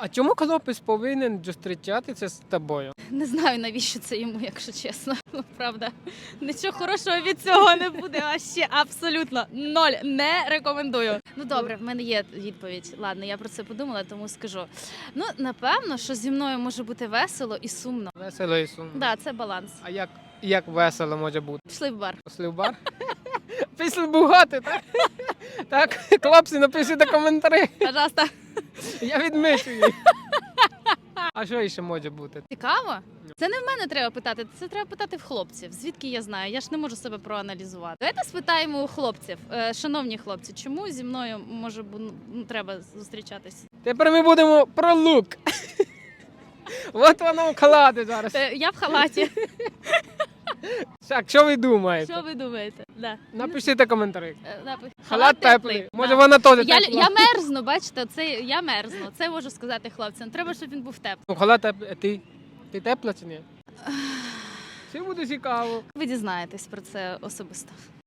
А чому хлопець повинен зустрічатися з тобою? Не знаю, навіщо це йому, якщо чесно. Правда, нічого хорошого від цього не буде. А ще абсолютно ноль. Не рекомендую. Ну добре, в мене є відповідь. Ладно, я про це подумала, тому скажу. Ну, напевно, що зі мною може бути весело і сумно. Весело і сумно. Да, це баланс. А як, як весело може бути? Пішли в бар. Після в бар? Після бугати, так? Так, хлопці, напишіть коментарі. Пожалуйста. Я відмічу їх. А що ще може бути? Цікаво? Це не в мене треба питати, це треба питати в хлопців. Звідки я знаю? Я ж не можу себе проаналізувати. Давайте спитаємо у хлопців. Е, Шановні хлопці, чому зі мною може ну, треба зустрічатись? Тепер ми будемо про лук. От воно вкладе зараз. Е, Я в халаті. Так, що ви думаєте? Що ви думаєте? Да. Напишіть коментарі. Е, напи- Халат теплий. Може да. вона теж Я, тепла. я мерзну, бачите, це я мерзну. Це можу сказати хлопцям. Треба, щоб він був теплий. Ну, халат теплий. А ти? Ти тепла чи ні? Це буде цікаво. Ви дізнаєтесь про це особисто.